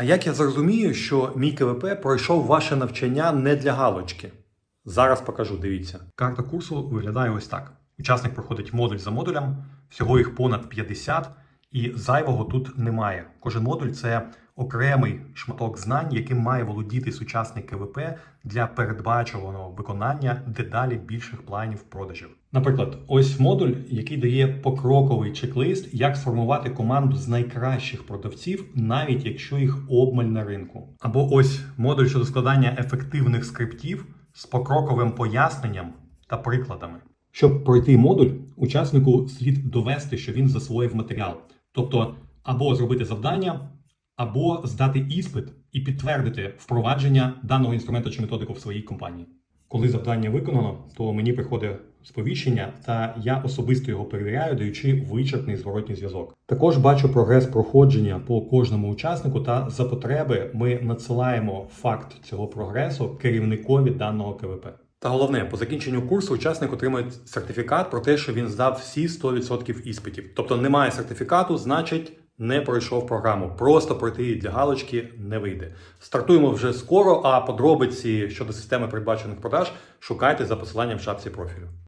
А як я зрозумію, що мій КВП пройшов ваше навчання не для галочки? Зараз покажу, дивіться. Карта курсу виглядає ось так: учасник проходить модуль за модулем, всього їх понад 50, і зайвого тут немає. Кожен модуль це окремий шматок знань, яким має володіти сучасний КВП для передбачуваного виконання дедалі більших планів продажів. Наприклад, ось модуль, який дає покроковий чек-лист, як сформувати команду з найкращих продавців, навіть якщо їх обмаль на ринку. Або ось модуль щодо складання ефективних скриптів з покроковим поясненням та прикладами. Щоб пройти модуль, учаснику слід довести, що він засвоїв матеріал, тобто або зробити завдання, або здати іспит і підтвердити впровадження даного інструменту чи методику в своїй компанії. Коли завдання виконано, то мені приходить сповіщення, та я особисто його перевіряю, даючи вичерпний зворотній зв'язок. Також бачу прогрес проходження по кожному учаснику, та за потреби ми надсилаємо факт цього прогресу керівникові даного КВП. Та головне, по закінченню курсу учасник отримує сертифікат про те, що він здав всі 100% іспитів. Тобто немає сертифікату, значить не пройшов програму. Просто пройти її для галочки не вийде. Стартуємо вже скоро, а подробиці щодо системи передбачених продаж шукайте за посиланням в шапці профілю.